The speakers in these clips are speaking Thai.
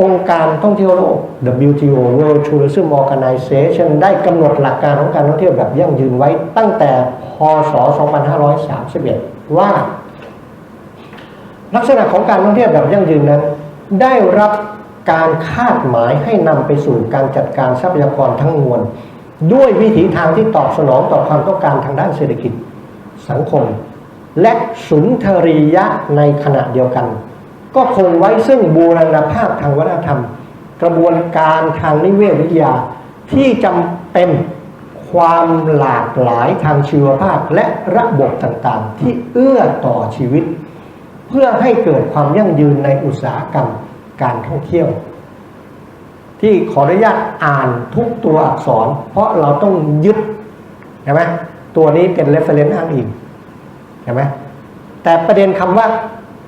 องค์การท่องเที่ยวโลก WTO World Tourism Organization ได้กำหนดหลักการของการท่องเที่ยวแบบยั่งยืนไว้ตั้งแต่พศ 2531 ว่า ลักษณะของการท่องเที่ยวแบบยั่งยืนนั้น ได้รับการคาดหมายให้นำไปสู่การจัดการทรัพยากรทั้งมวล ด้วยวิถีทางที่ตอบสนองต่อความต้องการทางด้านเศรษฐกิจสังคม และสุนทรียะในขณะเดียวกัน ก็คงไว้ซึ่งบูรณภาพทางวัฒนธรรม กระบวนการทางนิเวศวิทยา ที่จำเป็นความหลากหลายทางชีวภาพและระบบต่างๆ ที่เอื้อต่อชีวิต เพื่อให้เกิดความยั่งยืนในอุตสาหกรรมการท่องเที่ยว ที่ขออนุญาตอ่านทุกตัวอักษร เพราะเราต้องยึดใช่ไหมตัวนี้เป็น reference อ้างอิงใช่ไหมแต่ประเด็นคำว่า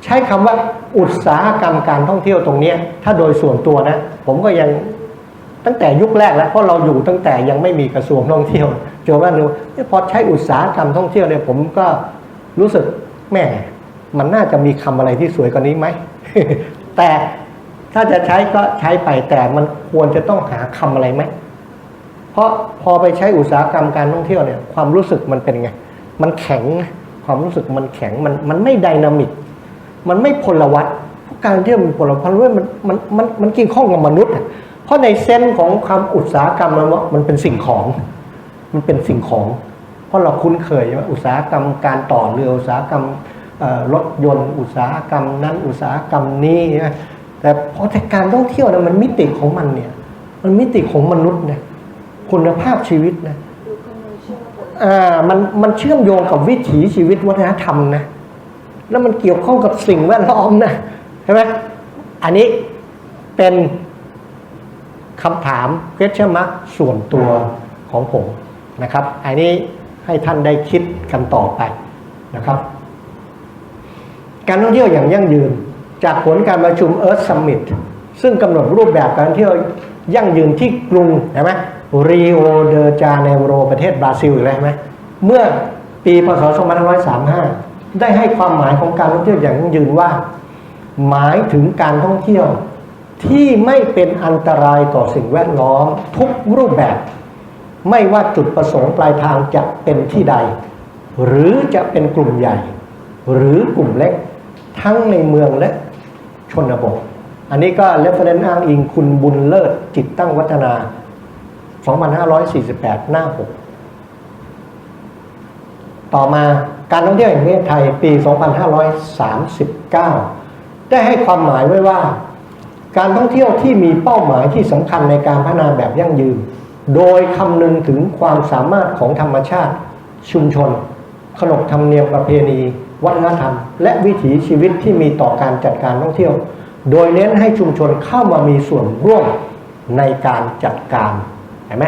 ใช้คำว่า อุตสาหกรรมการท่องเที่ยวตรงนี้ถ้าโดยส่วนตัวนะผมก็ยังตั้งแต่ยุคแรกแล้วเพราะเราอยู่ตั้งแต่ยังไม่มีกระทรวงท่องเที่ยวจนว่าดูเนี่ยพอใช้อุตสาหกรรมท่องเที่ยวเนี่ยผมก็รู้สึกแหม่มันน่าจะมีคำอะไรที่สวยกว่านี้ไหมแต่ถ้าจะใช้ก็ใช้ไปแต่มันควรจะต้องหาคำอะไรไหมเพราะพอไปใช้อุตสาหกรรมการท่องเที่ยวเนี่ยความรู้สึกมันเป็นไง มันแข็งความรู้สึกมันแข็งมันมันไม่ไดนามิก มันไม่พลวัตเพราะการเที่ยวมันพลวัตเพราะว่ามันมันมันมันเกี่ยวข้องกับมนุษย์อะเพราะในเส้นของความอุตสาหกรรมมันว่ามันเป็นสิ่งของ มันเป็นสิ่งของ เพราะเราคุ้นเคยว่าอุตสาหกรรมการต่อเรืออุตสาหกรรมเอ่อรถยนต์ อุตสาหกรรมนั้นอุตสาหกรรมนี้นะแต่พอแต่การท่องเที่ยวนะมันมิติของมันเนี่ย มันมิติของมนุษย์เนี่ยคุณภาพชีวิตนะดูคำนวณเชื่อมกันอ่ามันมันเชื่อมโยงกับวิถีชีวิตวัฒนธรรมนะ แล้วมันเกี่ยวข้องกับสิ่งแวดล้อมนะใช่ไหมอันนี้เป็นคำถามเ u e s t i o n mark ส่วนตัวของผมนะครับ อันนี้ให้ท่านได้คิดกันต่อไปนะครับ การท่องเที่ยวอย่างยั่งยืนจากผลการประชุม Earth Summit ซึ่งกำหนดรูปแบบการท่องเที่ยวยั่งยืนที่กรุงเห็นไหมริโอเดจาเนโรประเทศบราซิลอีกแล้วเห็นไหมเมื่อปีพศ2535 ได้ให้ความหมายของการท่องเที่ยวอย่างยั่งยืนว่า หมายถึงการท่องเที่ยวที่ไม่เป็นอันตรายต่อสิ่งแวดล้อมทุกรูปแบบ ไม่ว่าจุดประสงค์ปลายทางจะเป็นที่ใด หรือจะเป็นกลุ่มใหญ่ หรือกลุ่มเล็ก ทั้งในเมืองและชนบท อันนี้ก็เรฟเฟรนซ์อ้างอิงคุณบุญเลิศจิตตั้งวัฒนา 2548 หน้า 6 ต่อมา การท่องเที่ยวแห่งประเทศไทยปี 2539 ได้ให้ความหมายไว้ว่า การท่องเที่ยวที่มีเป้าหมายที่สำคัญในการพัฒนาแบบยั่งยืน โดยคำนึงถึงความสามารถของธรรมชาติ ชุมชน ขนบธรรมเนียมประเพณี วัฒนธรรม และวิถีชีวิตที่มีต่อการจัดการท่องเที่ยว โดยเน้นให้ชุมชนเข้ามามีส่วนร่วมในการจัดการเห็นไหม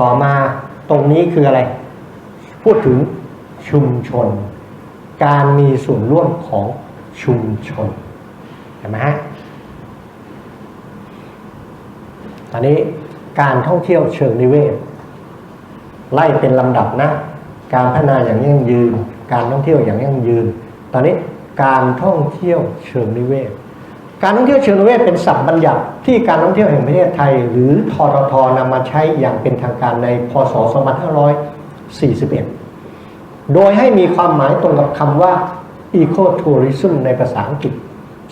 ต่อมาตรงนี้คืออะไร พูดถึง ชุมชน การมีส่วนร่วมของชุมชนเห็นไหมฮะตอนนี้การท่องเที่ยวเชิงนิเวศ ไล่เป็นลำดับนะ การพัฒนาอย่างยั่งยืน การท่องเที่ยวอย่างยั่งยืน ตอนนี้การท่องเที่ยวเชิงนิเวศ การท่องเที่ยวเชิงนิเวศเป็นศัพท์บัญญัติที่การท่องเที่ยวแห่งประเทศไทย หรือทททนำมาใช้อย่างเป็นทางการในพศ 2541 โดยให้มีความหมายตรงกับคำว่า eco tourism ในภาษาอังกฤษ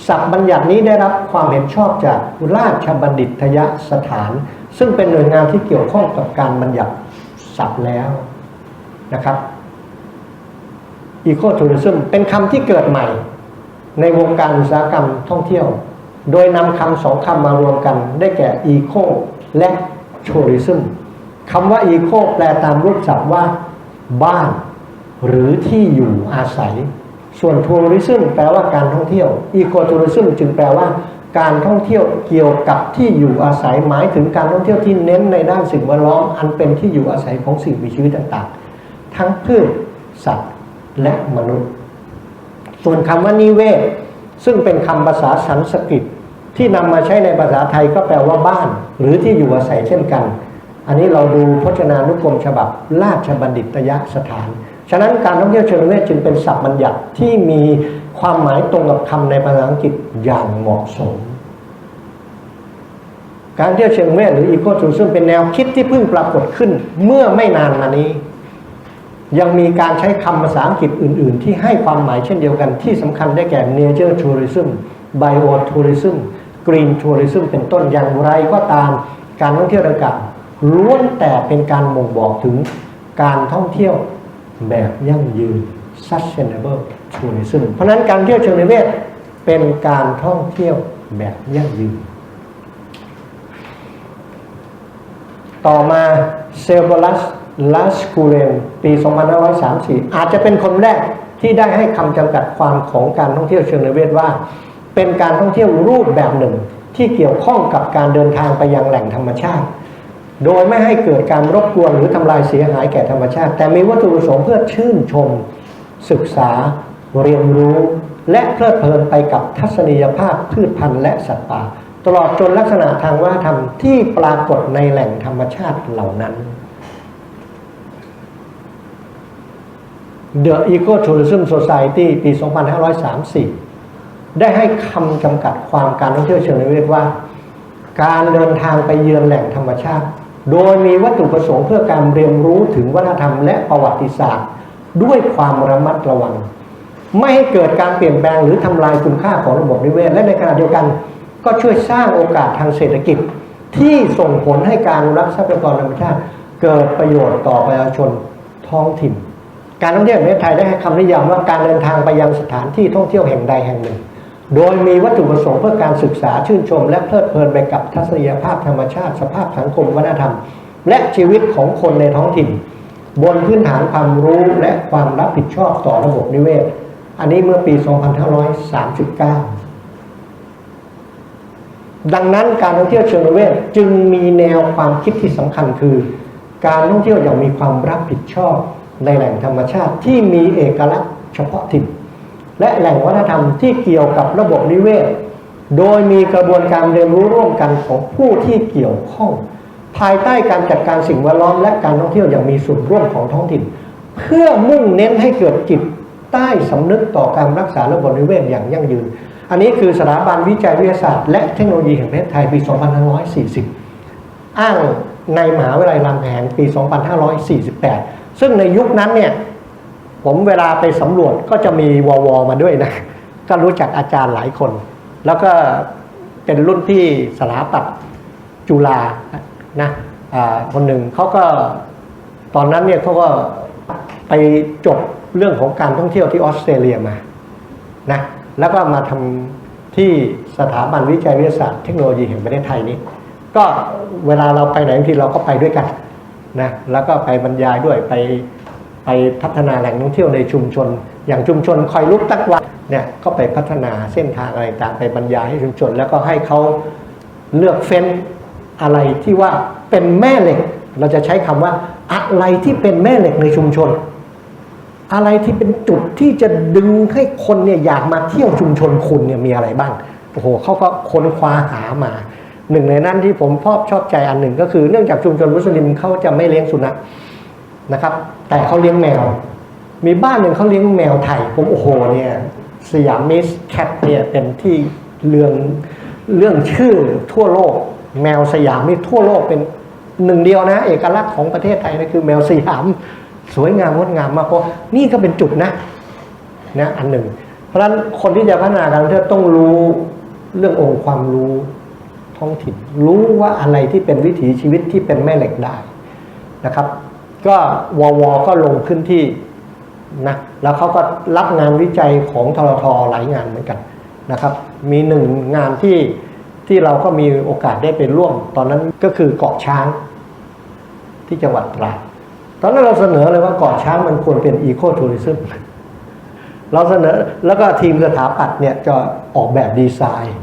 ศัพท์บัญญัตินี้ได้รับความเห็นชอบจากราชบัณฑิตยสถาน ซึ่งเป็นหน่วยงานที่เกี่ยวข้องกับการบัญญัติศัพท์แล้วนะครับ eco tourism เป็นคำที่เกิดใหม่ ในวงการอุตสาหกรรมท่องเที่ยว โดยนำคำสองคำมารวมกันได้แก่ eco และ tourism คำว่า eco แปลตามรูปศัพท์ว่า บ้าน หรือที่อยู่อาศัย ส่วน tourism แปลว่าการท่องเที่ยว eco tourism จึงแปลว่าการท่องเที่ยวเกี่ยวกับที่อยู่อาศัยหมายถึงการท่องเที่ยวที่เน้นในด้านสิ่งแวดล้อม อันเป็นที่อยู่อาศัยของสิ่งมีชีวิตต่างๆ ทั้งพืชสัตว์และมนุษย์ ส่วนคำว่านิเวศ ซึ่งเป็นคำภาษาสันสกฤตที่นำมาใช้ในภาษาไทยก็แปลว่าบ้าน หรือที่อยู่อาศัยเช่นกัน อันนี้เราดูพจนานุกรมฉบับ ราชบัณฑิตยสถาน ฉะนั้นการท่องเที่ยวเชิงนิเวศจึงเป็นศัพท์บัญญัติที่มีความหมายตรงกับคำในภาษาอังกฤษอย่างเหมาะสม การเที่ยวเชิงเวทหรืออีโคทูซึ่งเป็นแนวคิดที่เพิ่งปรากฏขึ้นเมื่อไม่นานมานี้ ยังมีการใช้คำภาษาอังกฤษอื่น ๆ ที่ให้ความหมายเช่นเดียวกันที่สำคัญได้แก่ nature tourism bio tourism green tourism เป็นต้นอย่างไรก็ตามการท่องเที่ยวดังกล่าวล้วนแต่เป็นการบ่งบอกถึงการท่องเที่ยว แบบยั่งยืน sustainable tourism เพราะนั้นการเที่ยวเชิงนิเวศเป็นการท่องเที่ยวแบบยั่งยืน ต่อมาเซลบลัสลัสกูเรนปี 2534 อาจจะเป็นคนแรกที่ได้ให้คำจำกัดความของการท่องเที่ยวเชิงนิเวศว่า เป็นการท่องเที่ยวรูปแบบหนึ่งที่เกี่ยวข้องกับการเดินทางไปยังแหล่งธรรมชาติ โดยไม่ให้เกิดการรบกวนหรือทำลายเสียหายแก่ธรรมชาติ แต่มีวัตถุประสงค์เพื่อชื่นชม ศึกษา เรียนรู้ และเพลิดเพลินไปกับทัศนียภาพพืชพันธุ์และสัตว์ป่า ตลอดจนลักษณะทางวัฒนธรรมที่ปรากฏในแหล่งธรรมชาติเหล่านั้น The Ecotourism Society ปี 2534 ได้ให้คำจำกัดความการท่องเที่ยวเชิงนิเวศว่าการเดินทางไปเยือนแหล่งธรรมชาติ โดยมีวัตถุประสงค์เพื่อการเรียนรู้ถึงวัฒนธรรมและประวัติศาสตร์ ด้วยความระมัดระวัง ไม่ให้เกิดการเปลี่ยนแปลงหรือทำลายคุณค่าของระบบนิเวศ และในขณะเดียวกัน ก็ช่วยสร้างโอกาสทางเศรษฐกิจ ที่ส่งผลให้การรักทรัพยากรธรรมชาติ เกิดประโยชน์ต่อประชาชนท้องถิ่น การท่องเที่ยวแห่งประเทศไทยได้ให้คำนิยามว่าการเดินทางไปยังสถานที่ท่องเที่ยวแห่งใดแห่งหนึ่ง โดยมีวัตถุประสงค์เพื่อการศึกษาชื่นชม และเพลิดเพลินไปกับทัศนียภาพธรรมชาติ สภาพสังคมวัฒนธรรม และชีวิตของคนในท้องถิ่น บนพื้นฐานความรู้และความรับผิดชอบต่อระบบนิเวศ อันนี้เมื่อปี 2539 ดังนั้นการท่องเที่ยวเชิงนิเวศจึงมีแนวความคิดที่สำคัญคือ การท่องเที่ยวอย่างมีความรับผิดชอบในแหล่งธรรมชาติที่มีเอกลักษณ์เฉพาะถิ่น และแหล่งวัฒนธรรมที่เกี่ยวกับระบบนิเวศ โดยมีกระบวนการเรียนรู้ร่วมกันของผู้ที่เกี่ยวข้อง ภายใต้การจัดการสิ่งแวดล้อมและการท่องเที่ยวอย่างมีส่วนร่วมของท้องถิ่น เพื่อมุ่งเน้นให้เกิดจิตใต้สำนึกต่อการรักษาระบบนิเวศอย่างยั่งยืน อันนี้คือสถาบันวิจัยวิทยาศาสตร์และเทคโนโลยีแห่งประเทศไทยปี 2540 อ้างในมหาวิทยาลัยรามแหงปี 2548 ซึ่งในยุคนั้นเนี่ย ผมเวลาไปสำรวจก็จะมีวอวมาด้วยนะ ก็รู้จักอาจารย์หลายคน แล้วก็เป็นรุ่นที่สถาปัตย์จุฬานะอ่าคนหนึ่งเขาก็ตอนนั้นเนี่ยเขาก็ไปจบเรื่องของการท่องเที่ยวที่ออสเตรเลียมานะแล้วก็มาทำที่สถาบันวิจัยวิทยาศาสตร์เทคโนโลยีแห่งประเทศไทยนี้ ก็เวลาเราไปไหนบางทีเราก็ไปด้วยกันนะแล้วก็ไปบรรยายด้วยไป ไปพัฒนาแหล่งท่องเที่ยวในชุมชน อย่างชุมชนคอยลุกตักวันเนี่ยก็ไปพัฒนาเส้นทางอะไรต่างไปบรรยายให้ชุมชน แล้วก็ให้เขาเลือกเฟ้นอะไรที่ว่าเป็นแม่เหล็ก เราจะใช้คำว่าอะไรที่เป็นแม่เหล็กในชุมชน อะไรที่เป็นจุดที่จะดึงให้คนเนี่ยอยากมาเที่ยวชุมชนคุณเนี่ยมีอะไรบ้างโอ้โหเขาก็ค้นคว้าหามาหนึ่งในนั้นที่ผมชอบชอบใจอันหนึ่งก็คือเนื่องจากชุมชนมุสลิมเขาจะไม่เลี้ยงสุนัข นะครับ แต่เขาเลี้ยงแมว มีบ้านหนึ่งเขาเลี้ยงแมวไทยผมโอ้โหเนี่ยสยามมิสแคทเนี่ยเป็นที่เรื่องเรื่องชื่อทั่วโลก แมวสยามนี่ทั่วโลกเป็นหนึ่งเดียวนะ เอกลักษณ์ของประเทศไทยนะคือแมวสยามสวยงามงดงามมากเพราะนี่ก็เป็นจุดนะนะอันหนึ่ง เพราะฉะนั้นคนที่จะพัฒนาการท่องเที่ยวต้องรู้เรื่ององค์ความรู้ท้องถิ่น รู้ว่าอะไรที่เป็นวิถีชีวิตที่เป็นแม่เหล็กได้นะครับ ก็ววก็ลงพื้นที่นะแล้วเขาก็รับงานวิจัยของทรทหลายงานเหมือนกันนะครับ มีหนึ่งงานที่ที่เราก็มีโอกาสได้ไปร่วม ตอนนั้นก็คือเกาะช้างที่จังหวัดตราดตอนนั้นเราเสนอเลยว่าเกาะช้างมันควรเป็นอีโคทัวริซึมเราเสนอแล้วก็ทีมสถาปัตย์เนี่ยจะออกแบบดีไซน์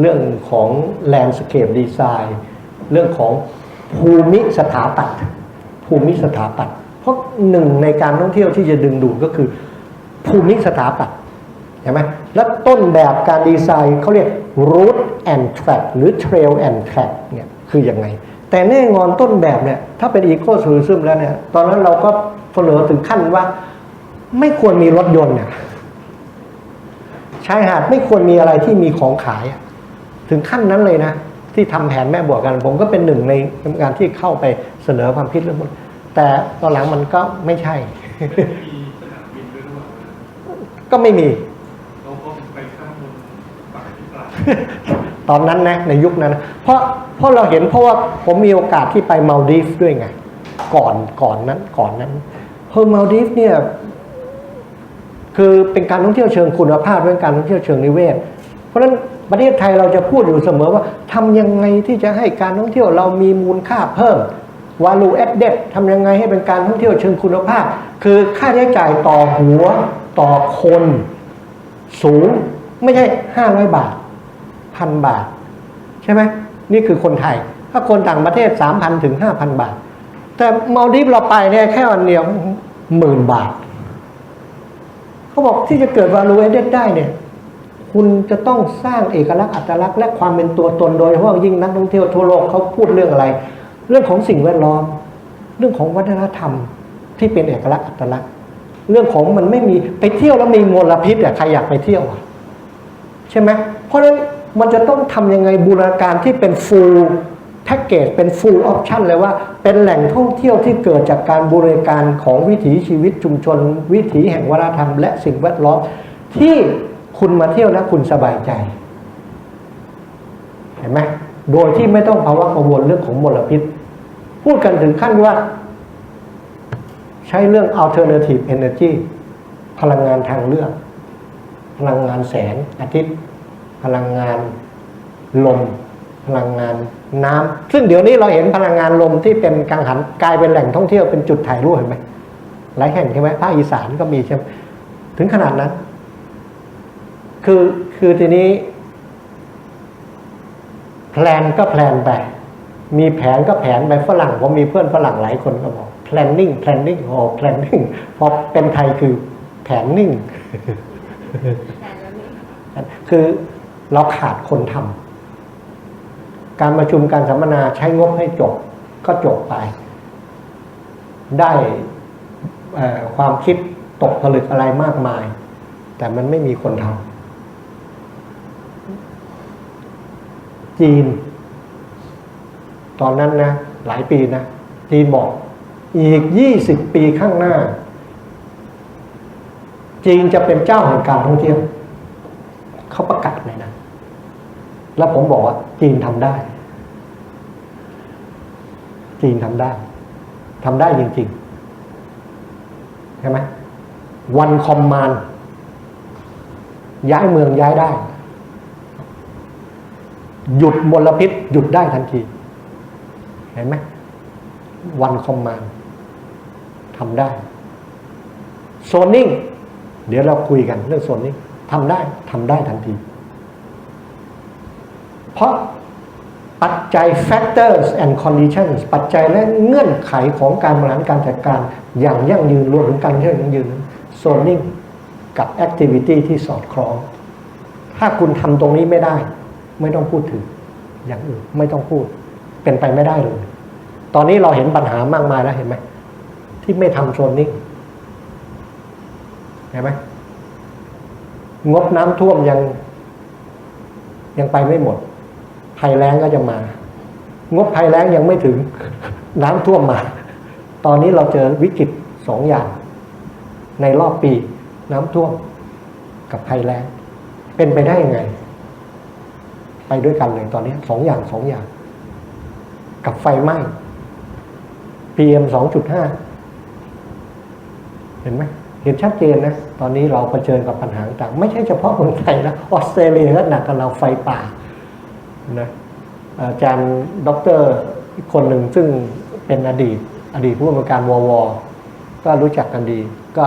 เรื่องของแลนด์สเคปดีไซน์ เรื่องของภูมิสถาปัตย์ ภูมิสถาปัตย์เพราะหนึ่งในการท่องเที่ยวที่จะดึงดูดก็คือ ภูมิสถาปัตย์เห็นไหมแล้วต้นแบบการดีไซน์เขาเรียก route and track หรือ trail and track เนี่ยคืออยังไง แต่แน่นอนต้นแบบเนี่ยถ้าเป็น eco tourism แล้วเนี่ยตอนนั้นเราก็เสนอถึงขั้นว่าไม่ควรมีรถยนต์เนี่ยชายหาดไม่ควรมีอะไรที่มีของขาย ถึงขั้นนั้นเลยนะ ที่ทำแผนแม่บวกกัน ผมก็เป็นหนึ่งในกรรมการที่เข้าไปเสนอความคิดเรื่องพวกนี้แต่ตอนหลังมันก็ไม่ใช่มีสนามบินด้วยหรือเปล่าก็ไม่มีเราก็ไปข้ามบนฝั่งที่ปลายตอนนั้นนะในยุคนั้นนะเพราะเพราะเราเห็นเพราะว่าผมมีโอกาสที่ไปมาลดีฟส์ด้วยไง ก่อนก่อนนั้นก่อนนั้นเฮอร์มาลดีฟส์เนี่ยคือเป็นการท่องเที่ยวเชิงคุณภาพเป็นการท่องเที่ยวเชิงนิเวศ เพราะฉะนั้น ประเทศไทยเราจะพูดอยู่เสมอว่าทำยังไงที่จะให้การท่องเที่ยวเรามีมูลค่าเพิ่ม value added ทำยังไงให้เป็นการท่องเที่ยวเชิงคุณภาพ คือค่าใช้จ่ายต่อหัวต่อคน สูงไม่ใช่ 500 บาทพันบาท ใช่ไหมนี่คือคนไทย ถ้าคนต่างประเทศ 3,000 ถึง 5,000 บาท แต่มาดีฟเราไปเนี่ยแค่วันเดียวหมื่นบาท เขาบอกที่จะเกิด value added ได้เนี่ย คุณจะต้องสร้างเอกลักษณ์อัตลักษณ์และความเป็นตัวตนโดยเฉพาะยิ่งนักท่องเที่ยวทั่วโลกเขาพูดเรื่องอะไร เรื่องของสิ่งแวดล้อม เรื่องของวัฒนธรรมที่เป็นเอกลักษณ์อัตลักษณ์ เรื่องของมันไม่มีไปเที่ยวแล้วมีมลพิษอะใครอยากไปเที่ยวอะใช่ไหมเพราะฉะนั้นมันจะต้องทำยังไงบูรณาการที่เป็น full package เป็น full option เลยว่า เป็นแหล่งท่องเที่ยวที่เกิดจากการบูรณาการของวิถีชีวิตชุมชน วิถีแห่งวัฒนธรรม และสิ่งแวดล้อมที่ คุณมาเที่ยวแล้วคุณสบายใจ เห็นไหมโดยที่ไม่ต้องภาวะกังวลเรื่องของมลพิษ พูดกันถึงขั้นว่า ใช้เรื่อง alternative energy พลังงานทางเลือก พลังงานแสงอาทิตย์ พลังงานลม พลังงานน้ำซึ่งเดี๋ยวนี้เราเห็นพลังงานลมที่เป็นกังหันกลายเป็นแหล่งท่องเที่ยวเป็นจุดถ่ายรูปเห็นไหมหลายแห่งใช่ไหมภาคอีสานก็มีใช่ไหมถึงขนาดนั้น คือคือทีนี้แพลนก็แพลนไป มีแผนก็แผนไปฝรั่งผมมีเพื่อนฝรั่งหลายคนก็บอก planning planning โอ้ planning พอเป็นไทยคือแผนนิ่ง คือเราขาดคนทำการประชุมการสัมมนาใช้งบให้จบก็จบไป ได้ความคิดตกผลึกอะไรมากมาย แต่มันไม่มีคนทำ จีน ตอนนั้นนะ หลายปีนะ จีนบอก อีกยี่สิบปีข้างหน้า จีนจะเป็นเจ้าแห่งการท่องเที่ยวเขาประกาศเลยนะ แล้วผมบอกว่า จีนทำได้ จีนทำได้ทำได้จริงๆใช่ไหมวันคอมมานย้ายเมืองย้ายได้ หยุดมลพิษ หยุดได้ทันที เห็นไหมวันคอมมานทำได้โซนนิ่งเดี๋ยวเราคุยกันเรื่องโซนนิ่งทำได้ทำได้ทันที เพราะปัจจัย factors and conditions ปัจจัยและเงื่อนไขของการบริหารการจัดการอย่างยั่งยืนรวมถึงการเที่ยวยั่งยืนโซนนิ่งกับ activity ที่สอดคล้อง ถ้าคุณทำตรงนี้ไม่ได้ ไม่ต้องพูดถึงอย่างอื่นไม่ต้องพูด เป็นไปไม่ได้เลย ตอนนี้เราเห็นปัญหามากมายแล้วเห็นไหมที่ไม่ทำโซนนิ่งเห็นไหมงบน้ำท่วมยัง ยังไปไม่หมดภัยแล้งก็จะมา งบภัยแล้งยังไม่ถึง น้ำท่วมมา ตอนนี้เราเจอวิกฤตสองอย่าง ในรอบปี น้ำท่วมกับภัยแล้ง เป็นไปได้ยังไง ไปด้วยกันเลยตอนนี้สองอย่างสองอย่าง กับไฟไหม้ PM สองจุดห้าเห็นไหมเห็นชัดเจนนะ ตอนนี้เราเผชิญกับปัญหาต่างไม่ใช่เฉพาะเมืองไทยนะออสเตรเลียก็หนักกับเราไฟป่านะอาจารย์ด็อกเตอร์อคนหนึ่งซึ่งเป็นอดีต อดีตผู้อำนวยการววก็รู้จักกันดี ก็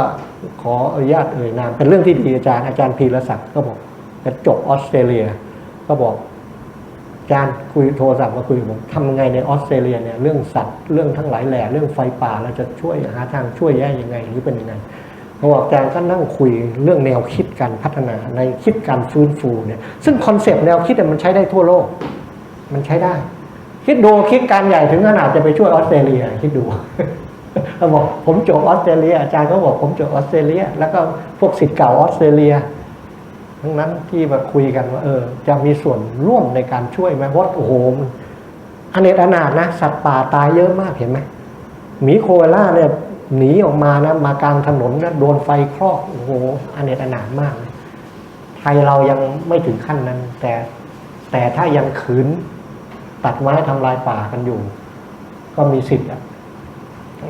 ขออนุญาตเอ่ยนาม เป็นเรื่องที่ดีอาจารย์อาจารย์พีรศักดิ์ก็บอกจะจบออสเตรเลีย ก็บอกอารคุยโทรศัพท์มาคุยผมทำยังไงในออสเตรเลียเนี่ยเรื่องสัตว์เรื่องทั้งหลายแหล่เรื่องไฟป่าเราจะช่วยหาทางช่วยแย่ยังไงหรือเป็นยังไงเขาบอกอาจารย์ก็นั่งคุยเรื่องแนวคิดการพัฒนาในคิดการฟื้นฟูเนี่ยซึ่งคอนเซปต์แนวคิดมันใช้ได้ทั่วโลก มันใช้ได้ คิดดูคิดการใหญ่ถึงขนาดจะไปช่วยออสเตรเลียคิดดูเขาบอกผมจบออสเตรเลียอาจารย์เขาบอกผมจบออสเตรเลีย แล้วก็พวกศิษย์เก่าออสเตรเลีย ทั้งนั้นที่มาคุยกันว่าเออ จะมีส่วนร่วมในการช่วยไหมเพราะโอ้โหมันอเนกอนาถนะสัตว์ป่าตายเยอะมากเห็นไหมหมีโคอาล่าเนี่ยหนีออกมานะมากลางถนนนะโดนไฟคลอกโอ้โหอเนกอนาถมาก ไทยเรายังไม่ถึงขั้นนั้น แต่แต่ถ้ายังขืนตัดไม้ทำลายป่ากันอยู่ ก็มีสิทธิ์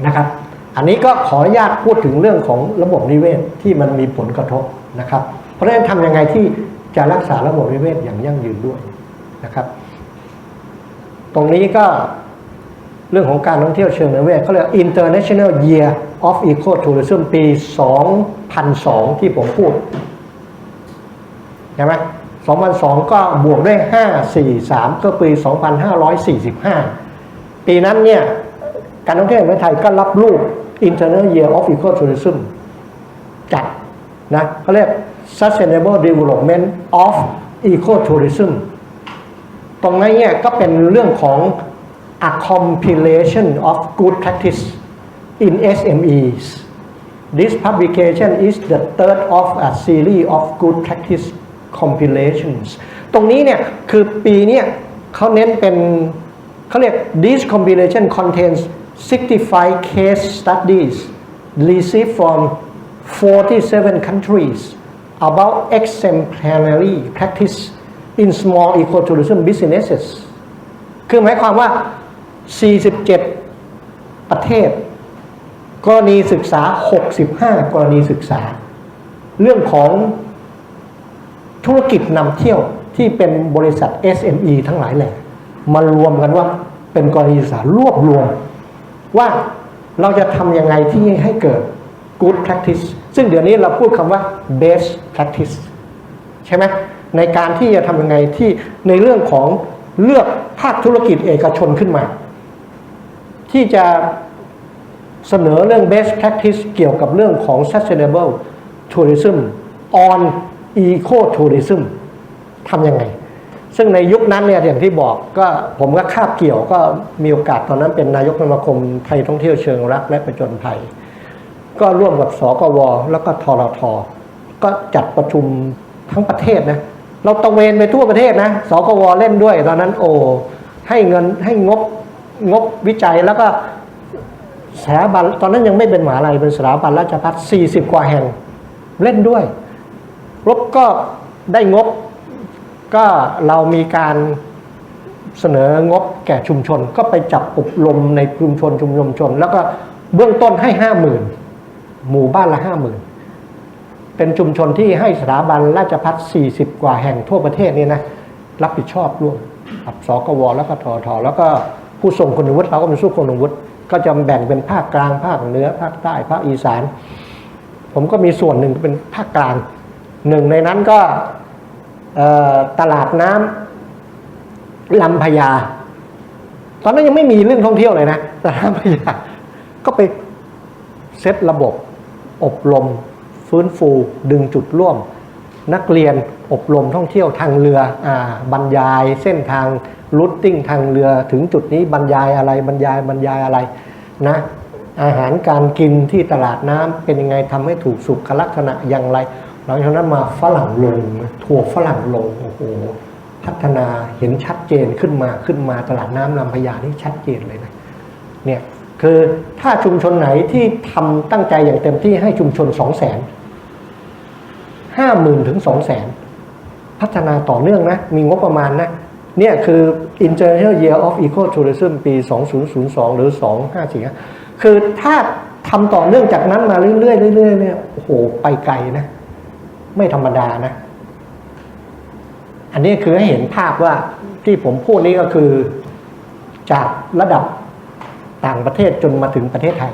นะครับ อันนี้ก็ขออนุญาตพูดถึงเรื่องของระบบนิเวศที่มันมีผลกระทบนะครับ เพราะฉะนั้นทำยังไงที่จะรักษาระบบนิเวศอย่างยั่งยืนด้วยนะครับ ตรงนี้ก็เรื่องของการท่องเที่ยวเชิงนิเวศเขาเรียก International Year of Ecotourism ปี 2002 ที่ผมพูดใช่ไหม2002 ก็บวกด้วย 543 ก็ปี 2545 ปีนั้นเนี่ย การท่องเที่ยวแห่งประเทศไทยก็รับรูป International Year of Ecotourism จัดนะเขาเรียก Sustainable Development of Ecotourism ตรงนั้นเนี่ยก็เป็นเรื่องของ a compilation of good practice in SMEs This publication is the third of a series of good practice compilations ตรงนี้เนี่ยคือปีเนี้เขาเน้นเป็นเขาเรียก this compilation contains 65 case studies received from 47 countries about exemplary practice in small ecotourism businesses คือหมายความว่า 47 ประเทศ กรณีศึกษา 65 กรณีศึกษา เรื่องของธุรกิจนำเที่ยวที่เป็นบริษัท SME ทั้งหลายแหละมารวมกันว่าเป็นกรณีศึกษารวบรวม ว่าเราจะทำยังไงที่ให้เกิด good practice ซึ่งเดี๋ยวนี้เราพูดคำว่า best practice ใช่ไหมในการที่จะทำยังไงที่ในเรื่องของเลือกภาคธุรกิจเอกชนขึ้นมา ที่จะเสนอเรื่อง best practice เกี่ยวกับเรื่องของ sustainable tourism on eco tourism ทำยังไง ซึ่งในยุคนั้นเนี่ยอย่างที่บอกก็ผมก็คาบเกี่ยวก็มีโอกาสตอนนั้นเป็นนายกสมาคมไทยท่องเที่ยวเชิงรักและประจนภัย ก็ร่วมกับสกว แล้วก็ทรทก็จัดประชุมทั้งประเทศนะเราตะเวนไปทั่วประเทศนะสกวเล่นด้วยตอนนั้นโอ้ให้เงินให้งบงบวิจัยแล้วก็สถาบันตอนนั้นยังไม่เป็นมหาลัยเป็นสถาบันราชภัฏ40 กว่าแห่งเล่นด้วยรบก็ได้งบก็เรามีการเสนองบแก่ชุมชน ก็ไปจับอบรมในชุมชนชุมชนชนแล้วก็เบื้องต้นให้ห้าหมื่น หมู่บ้านละห้าหมื่นเป็นชุมชนที่ให้สถาบันราชพัฒสี่สิบกว่าแห่งทั่วประเทศนี่นะรับผิดชอบร่วมกับสกวแล้วก็ทอทอแล้วก็ผู้ส่งคุณวุฒิเราก็เป็นสู้คุณวุฒิก็จะแบ่งเป็นภาคกลางภาคเหนือภาคใต้ภาคอีสาน ผมก็มีส่วนหนึ่งเป็นภาคกลางหนึ่งในนั้นก็ตลาดน้ำลำพญาตอนนั้นยังไม่มีเรื่องท่องเที่ยวเลยนะตลาดน้ำพญาก็ไปเซตระบบ อบรม ฟื้นฟูดึงจุดร่วม นักเรียนอบรมท่องเที่ยวทางเรืออบรรยายเส้นทางรูทติ้งทางเรือถึงจุดนี้บรรยายอะไรบรรยายบรรยายอะไรนะอาหารการกินที่ตลาดน้ำเป็นยังไงทำให้ถูกสุขลักษณะอย่างไร หลังจากนั้นมาฝรั่งลงทัวฝรั่งลงโอ้โหพัฒนาเห็นชัดเจนขึ้นมาขึ้นมาตลาดน้ำลำพญานี่ชัดเจนเลยนะเนี่ย คือถ้าชุมชนไหนที่ทำตั้งใจอย่างเต็มที่ให้ชุมชนสองแสนห้าหมื่นถึงสองแสนพัฒนาต่อเนื่องนะ มีงบประมาณนะ เนี่ยคือ International Year of Ecotourism ปี 2002 หรือ 254คือถ้าทำต่อเนื่องจากนั้นมาเรื่อยๆเรื่อยๆเนี่ยโอ้โหไปไกลนะ ไม่ธรรมดานะ อันนี้คือให้เห็นภาพว่าที่ผมพูดนี้ก็คือจากระดับ ต่างประเทศจนมาถึงประเทศไทย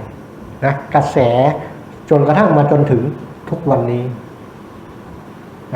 นะกระแสจนกระทั่งมาจนถึงทุกวันนี้